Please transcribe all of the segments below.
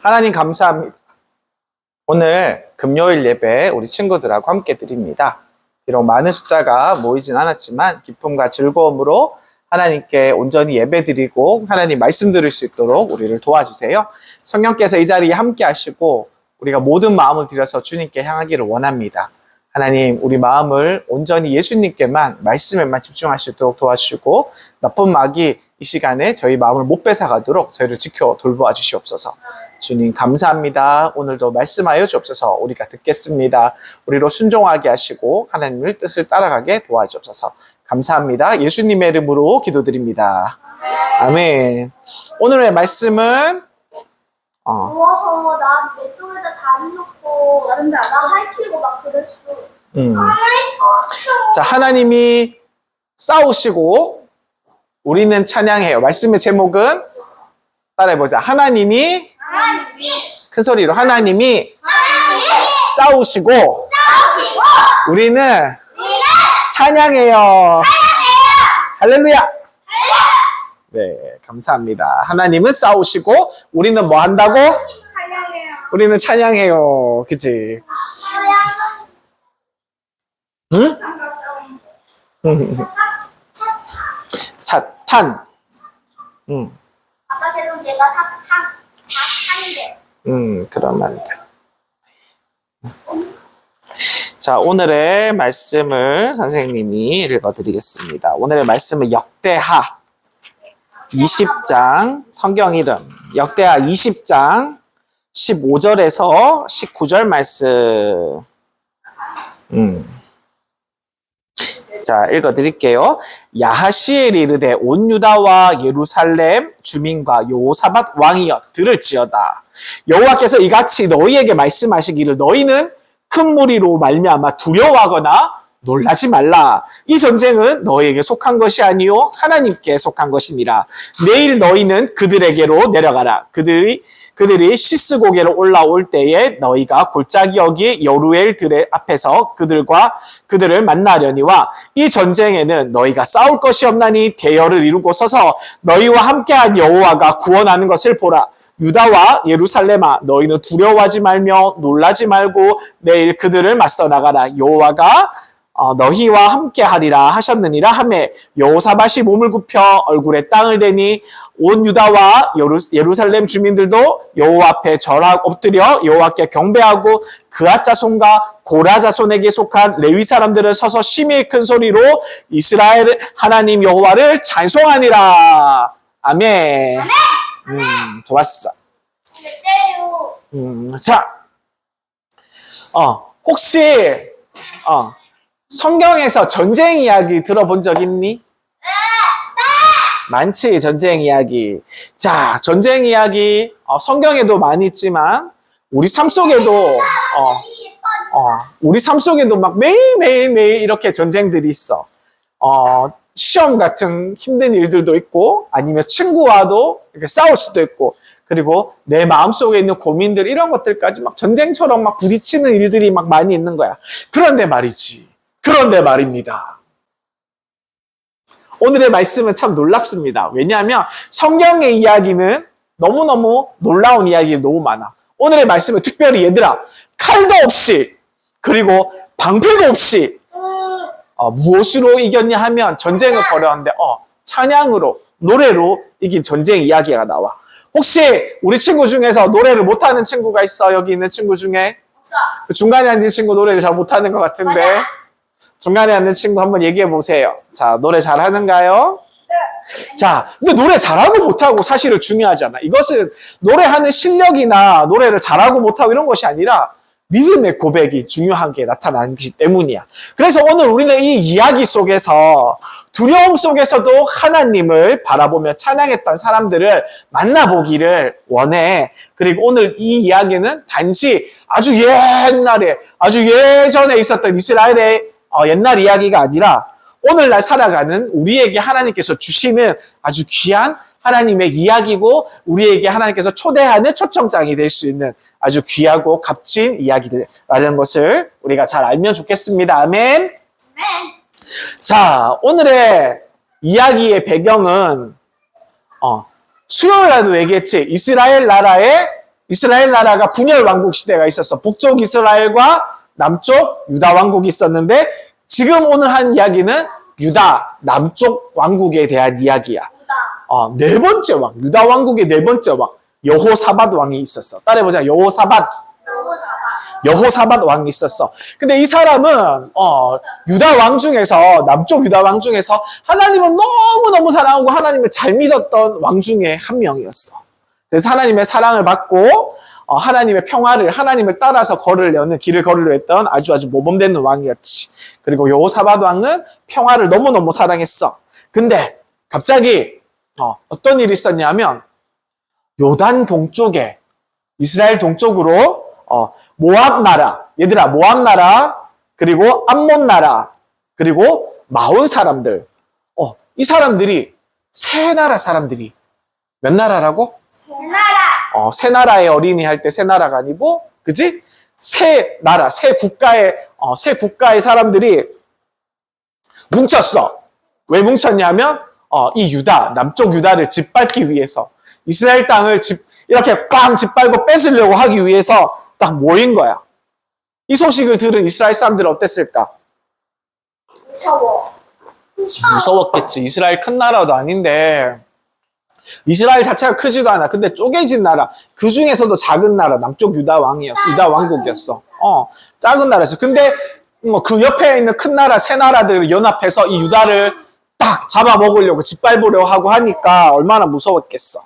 하나님 감사합니다. 오늘 금요일 예배 우리 친구들하고 함께 드립니다. 비록 많은 숫자가 모이진 않았지만 기쁨과 즐거움으로 하나님께 온전히 예배 드리고 하나님 말씀 들을 수 있도록 우리를 도와주세요. 성령께서 이 자리에 함께 하시고 우리가 모든 마음을 들여서 주님께 향하기를 원합니다. 하나님, 우리 마음을 온전히 예수님께만, 말씀에만 집중할 수 있도록 도와주시고, 나쁜 마귀 이 시간에 저희 마음을 못 뺏어가도록 저희를 지켜 돌보아 주시옵소서. 주님, 감사합니다. 오늘도 말씀하여 주옵소서. 우리가 듣겠습니다. 우리로 순종하게 하시고, 하나님의 뜻을 따라가게 도와주옵소서. 감사합니다. 예수님의 이름으로 기도드립니다. 아멘. 오늘의 말씀은, 어, 누워서 나 내 쪽에다 다리 놓고 나 할퀴고 막 그랬어. 음. 자, 하나님이 싸우시고 우리는 찬양해요. 말씀의 제목은 따라해보자. 하나님이 하나님이 큰 소리로 하나님이 하나님이 싸우시고 싸우시고 우리는 우리는 찬양해요. 할렐루야. 네, 감사합니다. 하나님은 싸우시고 우리는 뭐 한다고? 찬양해요. 우리는 찬양해요. 그치? 응? 사탄. 응, 아까 대로 내가 사탄 사탄이래. 음, 그러면 돼. 자, 오늘의 말씀을 선생님이 읽어드리겠습니다. 오늘의 말씀은 역대하 20장, 성경 이름, 역대하 20장 15절에서 19절 말씀. 음. 자, 읽어드릴게요. 야하시엘이 이르되 온 유다와 예루살렘 주민과 요사밭 왕이여 들을지어다. 여호와께서 이같이 너희에게 말씀하시기를 너희는 큰 무리로 말미암아 두려워하거나 놀라지 말라. 이 전쟁은 너희에게 속한 것이 아니요 하나님께 속한 것이니라. 내일 너희는 그들에게로 내려가라. 그들이 그들이 시스 고개로 올라올 때에 너희가 골짜기 여기 여루엘 들의 앞에서 그들과 그들을 만나려니와 이 전쟁에는 너희가 싸울 것이 없나니 대열을 이루고 서서 너희와 함께한 여호와가 구원하는 것을 보라. 유다와 예루살렘아 너희는 두려워하지 말며 놀라지 말고 내일 그들을 맞서 나가라. 여호와가 어, 너희와 함께 하리라 하셨느니라 하매 여호사밭이 몸을 굽혀 얼굴에 땅을 대니 온 유다와 예루, 예루살렘 주민들도 여호와 앞에 절하 엎드려 여호와께 경배하고 그앗 자손과 고라 자손에게 속한 레위 사람들을 서서 심히 큰 소리로 이스라엘 하나님 여호와를 찬송하니라 아멘. 음, 좋았어. 음, 자, 어, 혹시, 어, 성경에서 전쟁 이야기 들어본 적 있니? 많지, 전쟁 이야기. 자, 전쟁 이야기, 어, 성경에도 많이 있지만, 우리 삶 속에도, 어, 어, 우리 삶 속에도 막 매일매일매일 이렇게 전쟁들이 있어. 어, 시험 같은 힘든 일들도 있고, 아니면 친구와도 이렇게 싸울 수도 있고, 그리고 내 마음속에 있는 고민들, 이런 것들까지 막 전쟁처럼 막 부딪히는 일들이 막 많이 있는 거야. 그런데 말이지. 그런데 말입니다. 오늘의 말씀은 참 놀랍습니다. 왜냐하면 성경의 이야기는 너무너무 놀라운 이야기가 너무 많아. 오늘의 말씀은 특별히 얘들아, 칼도 없이, 그리고 방패도 없이, 어, 무엇으로 이겼냐 하면 전쟁을 벌였는데, 어, 찬양으로, 노래로 이긴 전쟁 이야기가 나와. 혹시 우리 친구 중에서 노래를 못하는 친구가 있어? 여기 있는 친구 중에? 없어. 그 중간에 앉은 친구 노래를 잘 못하는 것 같은데. 맞아. 중간에 앉는 친구 한번 얘기해 보세요. 자, 노래 잘하는가요? 자, 근데 노래 잘하고 못하고 사실은 중요하지 않아. 이것은 노래하는 실력이나 노래를 잘하고 못하고 이런 것이 아니라 믿음의 고백이 중요한 게 나타나기 때문이야. 그래서 오늘 우리는 이 이야기 속에서 두려움 속에서도 하나님을 바라보며 찬양했던 사람들을 만나보기를 원해. 그리고 오늘 이 이야기는 단지 아주 옛날에, 아주 예전에 있었던 이스라엘의 어, 옛날 이야기가 아니라 오늘날 살아가는 우리에게 하나님께서 주시는 아주 귀한 하나님의 이야기고 우리에게 하나님께서 초대하는 초청장이 될 수 있는 아주 귀하고 값진 이야기들이라는 것을 우리가 잘 알면 좋겠습니다. 아멘. 맨. 자, 오늘의 이야기의 배경은 어, 수요일 날도 얘기했지. 이스라엘 나라에 이스라엘 나라가 분열 왕국 시대가 있었어. 북쪽 이스라엘과 남쪽 유다 왕국이 있었는데 지금 오늘 한 이야기는 유다 남쪽 왕국에 대한 이야기야. 어, 네 번째 왕, 유다 왕국의 네 번째 왕, 여호사밧 왕이 있었어. 따라해보자. 여호사밧. 여호사밧 왕이 있었어. 근데 이 사람은 어, 유다 왕 중에서 남쪽 유다 왕 중에서 하나님을 너무 너무 사랑하고 하나님을 잘 믿었던 왕 중에 한 명이었어. 그래서 하나님의 사랑을 받고 어, 하나님의 평화를 하나님을 따라서 걸으려는 길을 걸으려 했던 아주 아주 모범되는 왕이었지. 그리고 여호사밧 왕은 평화를 너무 너무 사랑했어. 근데 갑자기 어, 어떤 일이 있었냐면 요단 동쪽에 이스라엘 동쪽으로 어, 모압 나라, 얘들아 모압 나라, 그리고 암몬 나라, 그리고 마온 사람들, 어, 이 사람들이 세 나라 사람들이 몇 나라라고? 나라. 어, 세 나라의 어린이 할때세 나라가 아니고, 그지? 세 나라, 세 국가의 어, 세 국가의 사람들이 뭉쳤어. 왜 뭉쳤냐면 어, 이 유다, 남쪽 유다를 짓밟기 위해서 이스라엘 땅을 집, 이렇게 꽝 짓밟고 뺏으려고 하기 위해서 딱 모인 거야. 이 소식을 들은 이스라엘 사람들은 어땠을까? 무서워. 무서워. 무서웠겠지. 이스라엘 큰 나라도 아닌데 이스라엘 자체가 크지도 않아. 근데 쪼개진 나라. 그 중에서도 작은 나라, 남쪽 유다 왕이었어. 유다 왕국이었어. 어, 작은 나라였어. 근데 뭐그 옆에 있는 큰 나라, 세 나라들 연합해서 이 유다를 딱 잡아먹으려고 짓밟으려고 하고 하니까 얼마나 무서웠겠어.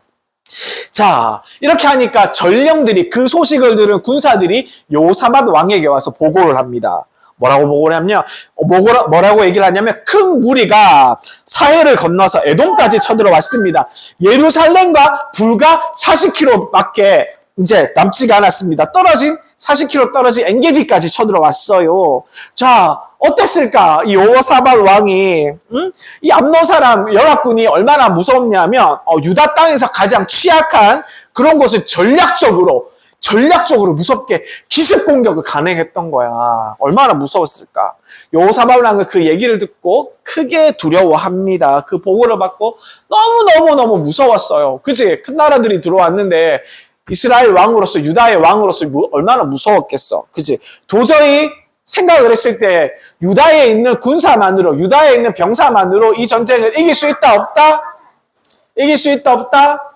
자, 이렇게 하니까 전령들이 그 소식을 들은 군사들이 요사밧 왕에게 와서 보고를 합니다. 뭐라고 보고를 하냐면 어, 뭐라- 뭐라고 얘기를 하냐면 큰 무리가 사해를 건너서 에돔까지 쳐들어 왔습니다. 예루살렘과 불과 40km밖에 이제 남지가 않았습니다. 떨어진 40km 떨어진 엔게디까지 쳐들어 왔어요. 자, 어땠을까? 이 오사발 왕이 응? 이 암노 사람 연합군이 얼마나 무섭냐면 어, 유다 땅에서 가장 취약한 그런 곳을 전략적으로 전략적으로 무섭게 기습 공격을 가능했던 거야. 얼마나 무서웠을까? 요사발 왕은 그 얘기를 듣고 크게 두려워합니다. 그 보고를 받고 너무 너무 너무 무서웠어요. 그지? 큰 나라들이 들어왔는데 이스라엘 왕으로서 유다의 왕으로서 무- 얼마나 무서웠겠어. 그지? 도저히 생각을 했을 때 유다에 있는 군사만으로 유다에 있는 병사만으로 이 전쟁을 이길 수 있다 없다? 이길 수 있다 없다?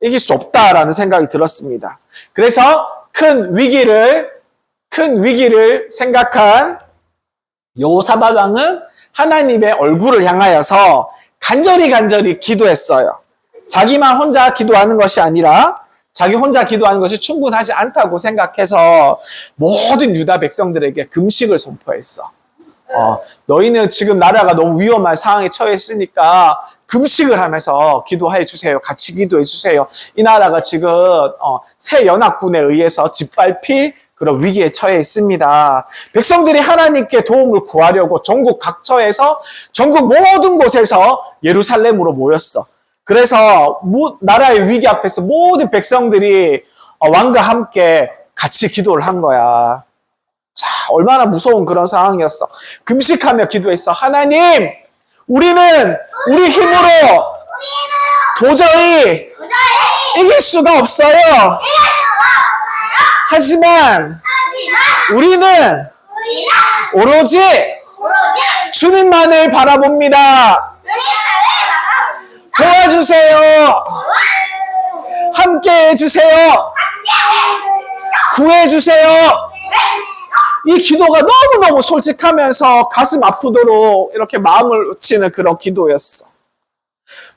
이길 수 없다라는 생각이 들었습니다. 그래서 큰 위기를 큰 위기를 생각한 여호사밧 왕은 하나님의 얼굴을 향하여서 간절히 간절히 기도했어요. 자기만 혼자 기도하는 것이 아니라 자기 혼자 기도하는 것이 충분하지 않다고 생각해서 모든 유다 백성들에게 금식을 선포했어. 어, 너희는 지금 나라가 너무 위험한 상황에 처했으니까 금식을 하면서 기도해 주세요. 같이 기도해 주세요. 이 나라가 지금 어, 새 연합군에 의해서 짓밟힐 그런 위기에 처해 있습니다. 백성들이 하나님께 도움을 구하려고 전국 각처에서 전국 모든 곳에서 예루살렘으로 모였어. 그래서 모- 나라의 위기 앞에서 모든 백성들이 어, 왕과 함께 같이 기도를 한 거야. 자, 얼마나 무서운 그런 상황이었어. 금식하며 기도했어. 하나님, 우리는 우리 힘으로 도저히 이길 수가 없어요. 하지만 우리는 오로지 주님만을 바라봅니다. 도와주세요. 함께 해주세요. 구해주세요. 이 기도가 너무너무 솔직하면서 가슴 아프도록 이렇게 마음을 치는 그런 기도였어.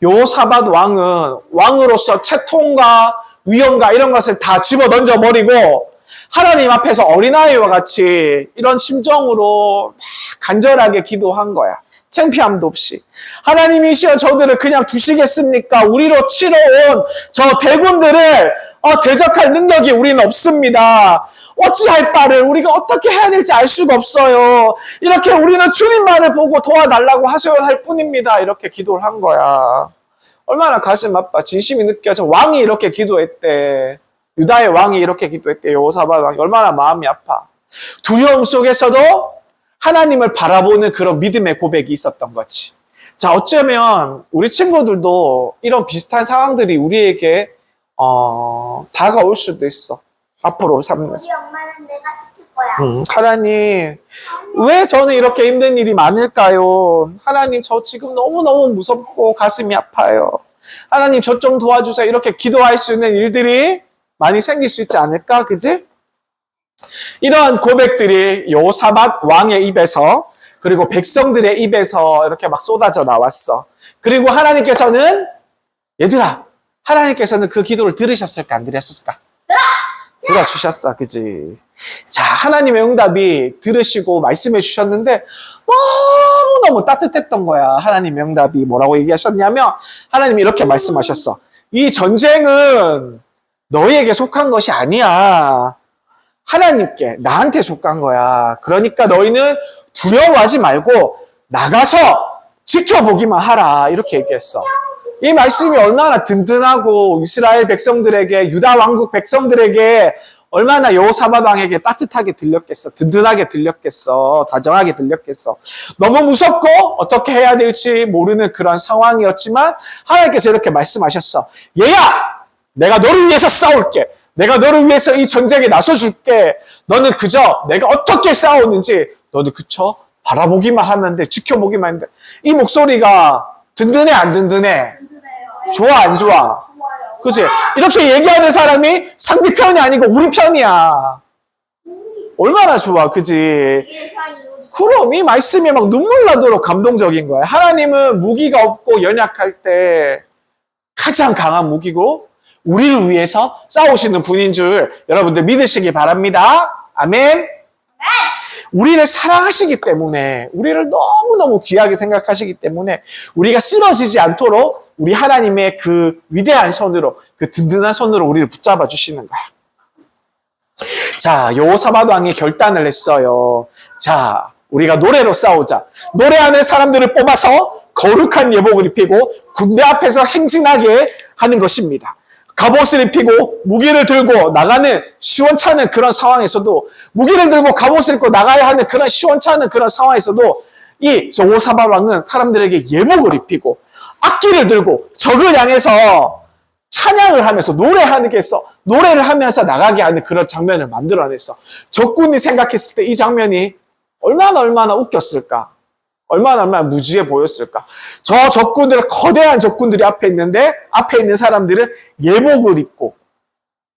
요사밧 왕은 왕으로서 채통과 위험과 이런 것을 다 집어 던져 버리고 하나님 앞에서 어린아이와 같이 이런 심정으로 막 간절하게 기도한 거야. 창피함도 없이. 하나님이시여 저들을 그냥 두시겠습니까? 우리로 치러온 저 대군들을 어, 대적할 능력이 우리는 없습니다. 어찌할 바를 우리가 어떻게 해야 될지 알 수가 없어요. 이렇게 우리는 주님만을 보고 도와달라고 하소연할 뿐입니다. 이렇게 기도를 한 거야. 얼마나 가슴 아파. 진심이 느껴져. 왕이 이렇게 기도했대. 유다의 왕이 이렇게 기도했대. 요사밧 왕이 얼마나 마음이 아파. 두려움 속에서도 하나님을 바라보는 그런 믿음의 고백이 있었던 거지. 자, 어쩌면 우리 친구들도 이런 비슷한 상황들이 우리에게 어, 다가올 수도 있어. 앞으로 살면서. 우리 엄마는 내가 지킬 거야. 음, 하나님, 왜 저는 이렇게 힘든 일이 많을까요? 하나님, 저 지금 너무너무 무섭고 가슴이 아파요. 하나님, 저 좀 도와주세요. 이렇게 기도할 수 있는 일들이 많이 생길 수 있지 않을까? 그지? 이러한 고백들이 요사밭 왕의 입에서 그리고 백성들의 입에서 이렇게 막 쏟아져 나왔어. 그리고 하나님께서는 얘들아, 하나님께서는 그 기도를 들으셨을까 안 들으셨을까? 들어 주셨어, 그지? 자, 하나님의 응답이 들으시고 말씀해 주셨는데 너무 너무 따뜻했던 거야. 하나님의 응답이 뭐라고 얘기하셨냐면 하나님이 이렇게 말씀하셨어. 이 전쟁은 너희에게 속한 것이 아니야. 하나님께, 나한테 속한 거야. 그러니까 너희는 두려워하지 말고 나가서 지켜보기만 하라. 이렇게 얘기했어. 이 말씀이 얼마나 든든하고 이스라엘 백성들에게, 유다 왕국 백성들에게 얼마나 여호사밧 왕에게 따뜻하게 들렸겠어. 든든하게 들렸겠어. 다정하게 들렸겠어. 너무 무섭고 어떻게 해야 될지 모르는 그런 상황이었지만 하나님께서 이렇게 말씀하셨어. 얘야! 내가 너를 위해서 싸울게. 내가 너를 위해서 이 전쟁에 나서줄게. 너는 그저 내가 어떻게 싸우는지 너는 그쳐 바라보기만 하면 돼. 지켜보기만 하면 돼. 이 목소리가 든든해 안 든든해? 좋아 안 좋아? 그지? 이렇게 얘기하는 사람이 상대편이 아니고 우리 편이야. 얼마나 좋아, 그지? 그럼 이 말씀이 막 눈물 나도록 감동적인 거야. 하나님은 무기가 없고 연약할 때 가장 강한 무기고 우리를 위해서 싸우시는 분인 줄 여러분들 믿으시기 바랍니다. 아멘. 우리를 사랑하시기 때문에 우리를 너무너무 귀하게 생각하시기 때문에 우리가 쓰러지지 않도록 우리 하나님의 그 위대한 손으로 그 든든한 손으로 우리를 붙잡아 주시는 거야. 자, 여호사밧 왕이 결단을 했어요. 자, 우리가 노래로 싸우자. 노래하는 사람들을 뽑아서 거룩한 예복을 입히고 군대 앞에서 행진하게 하는 것입니다. 갑옷을 입히고 무기를 들고 나가는 시원찮은 그런 상황에서도 무기를 들고 갑옷을 입고 나가야 하는 그런 시원찮은 그런 상황에서도 이 오사바 왕은 사람들에게 예복을 입히고 악기를 들고 적을 향해서 찬양을 하면서 노래하는 게 있어. 노래를 하면서 나가게 하는 그런 장면을 만들어냈어. 적군이 생각했을 때 이 장면이 얼마나 얼마나 웃겼을까? 얼마나 얼마나 무지해 보였을까? 저 적군들, 거대한 적군들이 앞에 있는데, 앞에 있는 사람들은 예복을 입고,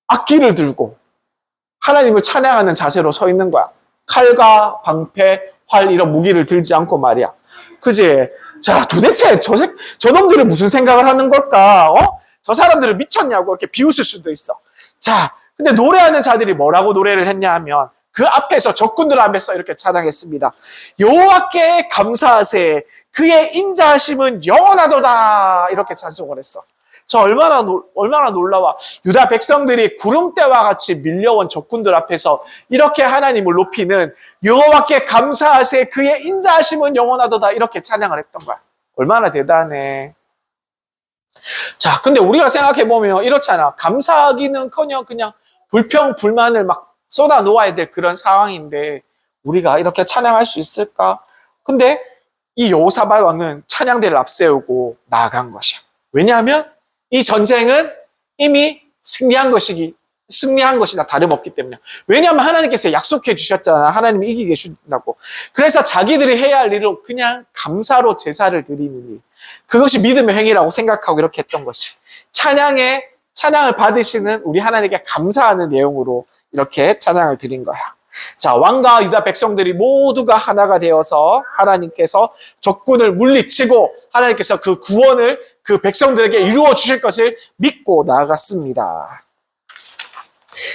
악기를 들고, 하나님을 찬양하는 자세로 서 있는 거야. 칼과 방패, 활, 이런 무기를 들지 않고 말이야. 그지? 자, 도대체 저, 새- 저놈들은 무슨 생각을 하는 걸까? 어? 저 사람들은 미쳤냐고 이렇게 비웃을 수도 있어. 자, 근데 노래하는 자들이 뭐라고 노래를 했냐 하면 그 앞에서 적군들 앞에서 이렇게 찬양했습니다. 여호와께 감사하세. 그의 인자하심은 영원하도다. 이렇게 찬송을 했어. 저 얼마나 놀- 얼마나 놀라워. 유다 백성들이 구름대와 같이 밀려온 적군들 앞에서 이렇게 하나님을 높이는 여호와께 감사하세. 그의 인자하심은 영원하도다. 이렇게 찬양을 했던 거야. 얼마나 대단해. 자, 근데 우리가 생각해 보면 이렇잖아. 감사하기는커녕 그냥 불평 불만을 막 쏟아 놓아야 될 그런 상황인데 우리가 이렇게 찬양할 수 있을까? 근데 이 여호사밧 왕은 찬양대를 앞세우고 나아간 것이야. 왜냐하면 이 전쟁은 이미 승리한 것이기 승리한 것이나 다름없기 때문에. 왜냐하면 하나님께서 약속해 주셨잖아. 하나님이 이기게 해준다고. 그래서 자기들이 해야 할 일은 그냥 감사로 제사를 드리는 일. 그것이 믿음의 행위라고 생각하고 이렇게 했던 것이. 찬양에, 찬양을 받으시는 우리 하나님께 감사하는 내용으로 이렇게 찬양을 드린 거야. 자, 왕과 유다 백성들이 모두가 하나가 되어서 하나님께서 적군을 물리치고 하나님께서 그 구원을 그 백성들에게 이루어 주실 것을 믿고 나아갔습니다.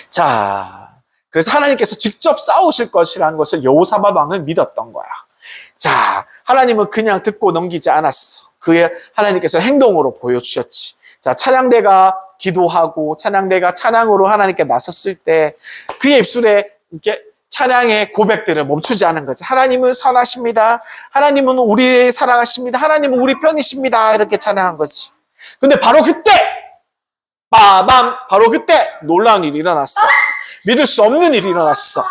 자, 그래서 하나님께서 직접 싸우실 것이라는 것을 여호사밧 왕은 믿었던 거야. 자, 하나님은 그냥 듣고 넘기지 않았어. 그의 하나님께서 행동으로 보여주셨지. 자, 찬양대가 기도하고 찬양대가 찬양으로 하나님께 나섰을 때 그의 입술에 이렇게 찬양의 고백들을 멈추지 않은 거지. 하나님은 선하십니다. 하나님은 우리를 사랑하십니다. 하나님은 우리 편이십니다. 이렇게 찬양한 거지. 근데 바로 그때 빠밤 바로 그때 놀라운 일이 일어났어. 믿을 수 없는 일이 일어났어.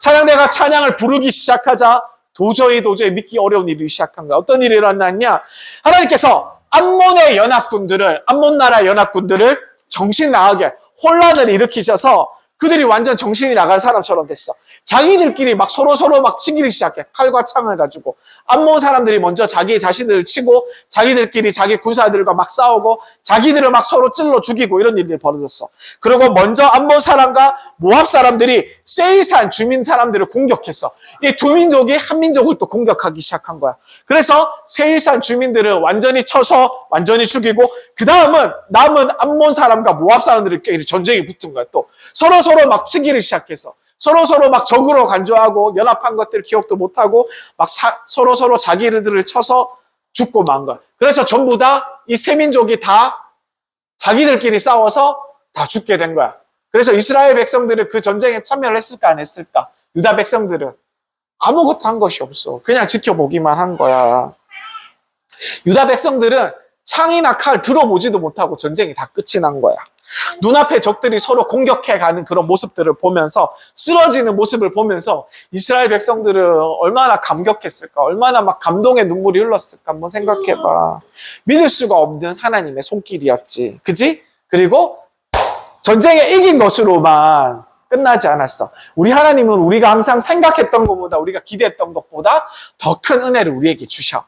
찬양대가 찬양을 부르기 시작하자 도저히 도저히 믿기 어려운 일이 시작한 거야. 어떤 일이 일어났냐? 하나님께서 암몬의 연합군들을 암몬 나라 연합군들을 정신 나가게 혼란을 일으키셔서 그들이 완전 정신이 나간 사람처럼 됐어. 자기들끼리 막 서로 서로 막 치기를 시작해. 칼과 창을 가지고. 암몬 사람들이 먼저 자기 자신들을 치고 자기들끼리 자기 군사들과 막 싸우고 자기들을 막 서로 찔러 죽이고 이런 일들이 벌어졌어. 그리고 먼저 암몬 사람과 모압 사람들이 세일산 주민 사람들을 공격했어. 이 두 민족이 한 민족을 또 공격하기 시작한 거야. 그래서 세일산 주민들을 완전히 쳐서 완전히 죽이고 그 다음은 남은 암몬 사람과 모압 사람들끼리 전쟁이 붙은 거야. 또 서로 서로 막 치기를 시작해서 서로 서로 막 적으로 간주하고 연합한 것들 기억도 못하고 막 사- 서로 서로 자기들을 쳐서 죽고 만 거야. 그래서 전부 다 이 세 민족이 다 자기들끼리 싸워서 다 죽게 된 거야. 그래서 이스라엘 백성들은 그 전쟁에 참여를 했을까 안 했을까? 유다 백성들은 아무것도 한 것이 없어. 그냥 지켜보기만 한 거야. 유다 백성들은 창이나 칼 들어보지도 못하고 전쟁이 다 끝이 난 거야. 눈앞에 적들이 서로 공격해가는 그런 모습들을 보면서 쓰러지는 모습을 보면서 이스라엘 백성들은 얼마나 감격했을까? 얼마나 막 감동의 눈물이 흘렀을까? 한번 생각해봐. 믿을 수가 없는 하나님의 손길이었지. 그지? 그리고 전쟁에 이긴 것으로만 끝나지 않았어. 우리 하나님은 우리가 항상 생각했던 것보다 우리가 기대했던 것보다 더 큰 은혜를 우리에게 주셔.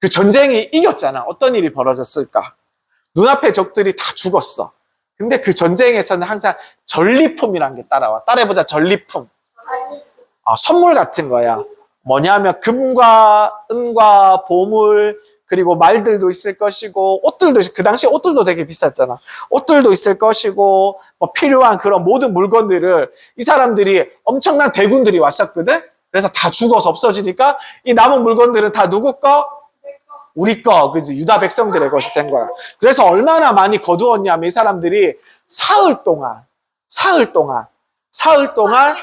그 전쟁이 이겼잖아. 어떤 일이 벌어졌을까? 눈앞에 적들이 다 죽었어. 근데 그 전쟁에서는 항상 전리품이라는 게 따라와. 따라해보자, 전리품. 아, 선물 같은 거야. 뭐냐면 금과 은과 보물 그리고 말들도 있을 것이고 옷들도 있- 그 당시 옷들도 되게 비쌌잖아. 옷들도 있을 것이고 뭐 필요한 그런 모든 물건들을 이 사람들이 엄청난 대군들이 왔었거든. 그래서 다 죽어서 없어지니까 이 남은 물건들은 다 누구 거? 우리 거, 그지? 유다 백성들의 것이 된 거야. 그래서 얼마나 많이 거두었냐면 이 사람들이 사흘 동안, 사흘 동안, 사흘 동안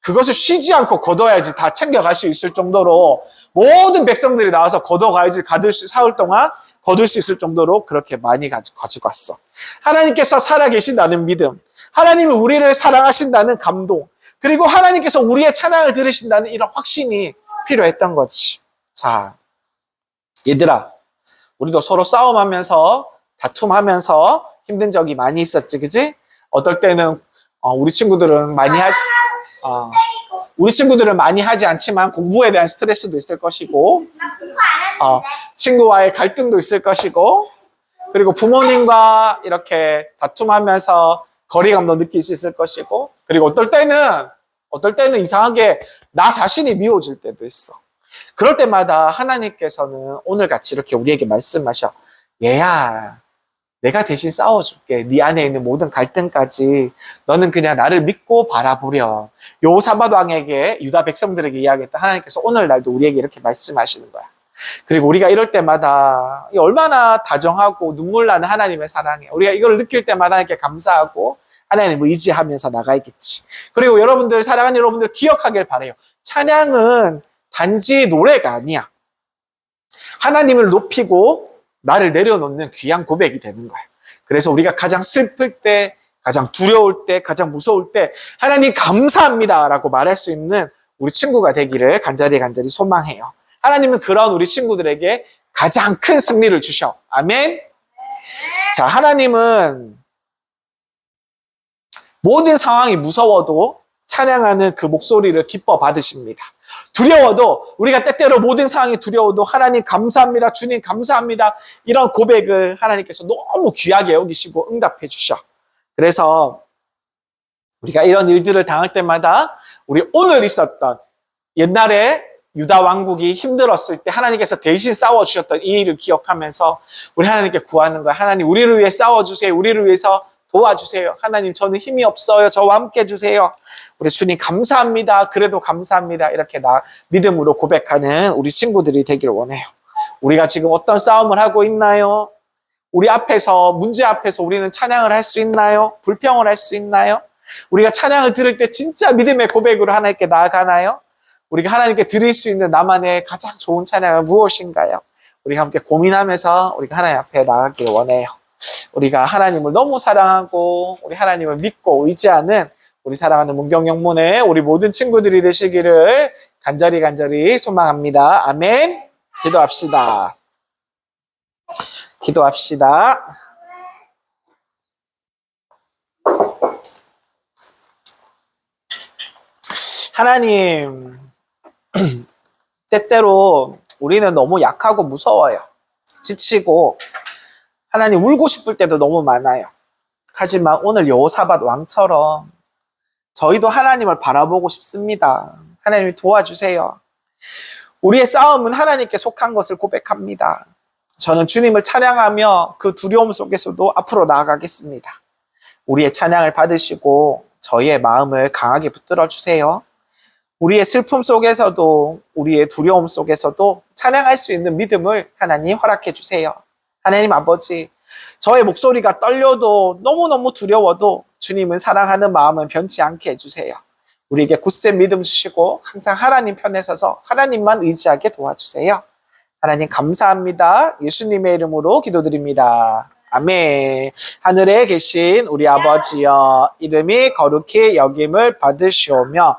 그것을 쉬지 않고 걷어야지 다 챙겨갈 수 있을 정도로 모든 백성들이 나와서 걷어가야지 가둘 수, 사흘 동안 거둘 수 있을 정도로 그렇게 많이 가지- 가지고 왔어. 하나님께서 살아계신다는 믿음, 하나님이 우리를 사랑하신다는 감동, 그리고 하나님께서 우리의 찬양을 들으신다는 이런 확신이 필요했던 거지. 자, 얘들아, 우리도 서로 싸움하면서 다툼하면서 힘든 적이 많이 있었지, 그지? 어떨 때는 어, 우리 친구들은 많이 하, 어, 우리 친구들은 많이 하지 않지만 공부에 대한 스트레스도 있을 것이고, 어, 친구와의 갈등도 있을 것이고, 그리고 부모님과 이렇게 다툼하면서 거리감도 느낄 수 있을 것이고, 그리고 어떨 때는, 어떨 때는 이상하게 나 자신이 미워질 때도 있어. 그럴 때마다 하나님께서는 오늘 같이 이렇게 우리에게 말씀하셔. 얘야, 내가 대신 싸워줄게. 네 안에 있는 모든 갈등까지 너는 그냥 나를 믿고 바라보려. 요사밧 왕에게 유다 백성들에게 이야기했다. 하나님께서 오늘 날도 우리에게 이렇게 말씀하시는 거야. 그리고 우리가 이럴 때마다 이 얼마나 다정하고 눈물 나는 하나님의 사랑에 우리가 이걸 느낄 때마다 이렇게 감사하고 하나님을 의지하면서 나가야겠지. 그리고 여러분들 사랑하는 여러분들 기억하길 바래요. 찬양은 단지 노래가 아니야. 하나님을 높이고 나를 내려놓는 귀한 고백이 되는 거야. 그래서 우리가 가장 슬플 때, 가장 두려울 때, 가장 무서울 때 하나님 감사합니다 라고 말할 수 있는 우리 친구가 되기를 간절히 간절히 소망해요. 하나님은 그런 우리 친구들에게 가장 큰 승리를 주셔. 아멘. 자, 하나님은 모든 상황이 무서워도 찬양하는 그 목소리를 기뻐 받으십니다. 두려워도 우리가 때때로 모든 상황이 두려워도 하나님 감사합니다. 주님 감사합니다. 이런 고백을 하나님께서 너무 귀하게 여기시고 응답해 주셔. 그래서 우리가 이런 일들을 당할 때마다 우리 오늘 있었던 옛날에 유다 왕국이 힘들었을 때 하나님께서 대신 싸워 주셨던 이 일을 기억하면서 우리 하나님께 구하는 거야. 하나님, 우리를 위해 싸워 주세요. 우리를 위해서 도와주세요. 하나님, 저는 힘이 없어요. 저와 함께 해주세요. 우리 주님, 감사합니다. 그래도 감사합니다. 이렇게 나 믿음으로 고백하는 우리 친구들이 되길 원해요. 우리가 지금 어떤 싸움을 하고 있나요? 우리 앞에서, 문제 앞에서 우리는 찬양을 할 수 있나요? 불평을 할 수 있나요? 우리가 찬양을 들을 때 진짜 믿음의 고백으로 하나님께 나아가나요? 우리가 하나님께 드릴 수 있는 나만의 가장 좋은 찬양은 무엇인가요? 우리가 함께 고민하면서 우리가 하나님 앞에 나가길 원해요. 우리가 하나님을 너무 사랑하고 우리 하나님을 믿고 의지하는 우리 사랑하는 문경영문의 우리 모든 친구들이 되시기를 간절히 간절히 소망합니다. 아멘. 기도합시다. 기도합시다. 하나님, 때때로 우리는 너무 약하고 무서워요. 지치고, 하나님 울고 싶을 때도 너무 많아요. 하지만 오늘 여호사밧 왕처럼 저희도 하나님을 바라보고 싶습니다. 하나님이 도와주세요. 우리의 싸움은 하나님께 속한 것을 고백합니다. 저는 주님을 찬양하며 그 두려움 속에서도 앞으로 나아가겠습니다. 우리의 찬양을 받으시고 저희의 마음을 강하게 붙들어 주세요. 우리의 슬픔 속에서도 우리의 두려움 속에서도 찬양할 수 있는 믿음을 하나님 허락해 주세요. 하나님 아버지, 저의 목소리가 떨려도 너무너무 두려워도 주님은 사랑하는 마음은 변치 않게 해주세요. 우리에게 굳센 믿음 주시고 항상 하나님 편에 서서 하나님만 의지하게 도와주세요. 하나님 감사합니다. 예수님의 이름으로 기도드립니다. 아멘. 하늘에 계신 우리 아버지여 이름이 거룩히 여김을 받으시오며